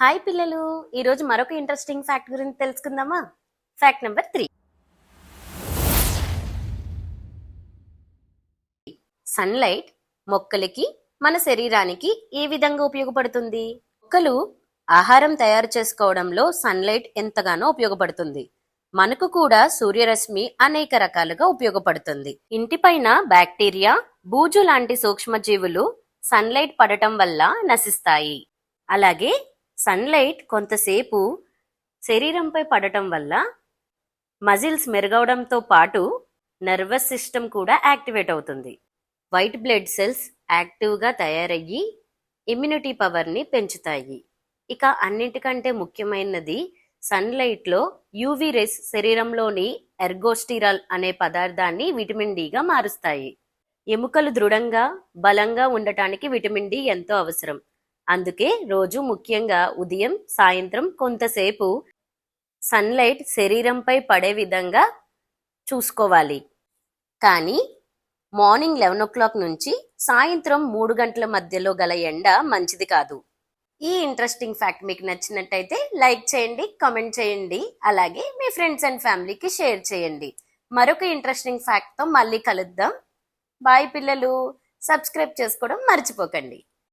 Hi పిల్లలు. ఈరోజు మరొక ఇంట్రెస్టింగ్ ఫ్యాక్ట్ గురించి తెలుసుకుందామా? ఫ్యాక్ట్ నెంబర్ త్రీ సన్లైట్ మొక్కలకి మన శరీరానికి ఏ విధంగా ఉపయోగపడుతుంది? మొక్కలు ఆహారం తయారు చేసుకోవడంలో సన్లైట్ ఎంతగానో ఉపయోగపడుతుంది. మనకు కూడా సూర్యరశ్మి అనేక రకాలుగా ఉపయోగపడుతుంది. ఇంటిపైన బ్యాక్టీరియా బూజు లాంటి సూక్ష్మజీవులు సన్లైట్ పడటం వల్ల నశిస్తాయి. అలాగే సన్లైట్ కొంతసేపు శరీరంపై పడటం వల్ల మజిల్స్ మెరుగవడంతో పాటు నర్వస్ సిస్టమ్ కూడా యాక్టివేట్ అవుతుంది. వైట్ బ్లడ్ సెల్స్ యాక్టివ్గా తయారయ్యి ఇమ్యూనిటీ పవర్ని పెంచుతాయి. ఇక అన్నిటికంటే ముఖ్యమైనది సన్లైట్లో యూవీ రేస్ శరీరంలోని ఎర్గోస్టిరాల్ అనే పదార్థాన్ని విటమిన్ డిగా మారుస్తాయి. ఎముకలు దృఢంగా బలంగా ఉండటానికి విటమిన్ డి ఎంతో అవసరం. అందుకే రోజు ముఖ్యంగా ఉదయం సాయంత్రం కొంతసేపు సన్లైట్ శరీరంపై పడే విధంగా చూసుకోవాలి. కానీ మార్నింగ్ లెవెన్ ఓ క్లాక్ నుంచి సాయంత్రం మూడు గంటల మధ్యలో గల ఎండ మంచిది కాదు. ఈ ఇంట్రెస్టింగ్ ఫ్యాక్ట్ మీకు నచ్చినట్టయితే లైక్ చేయండి కామెంట్ చేయండి అలాగే మీ ఫ్రెండ్స్ అండ్ ఫ్యామిలీకి షేర్ చేయండి. మరొక ఇంట్రెస్టింగ్ ఫ్యాక్ట్తో మళ్ళీ కలుద్దాం. బాయ్ పిల్లలు. సబ్స్క్రైబ్ చేసుకోవడం మర్చిపోకండి.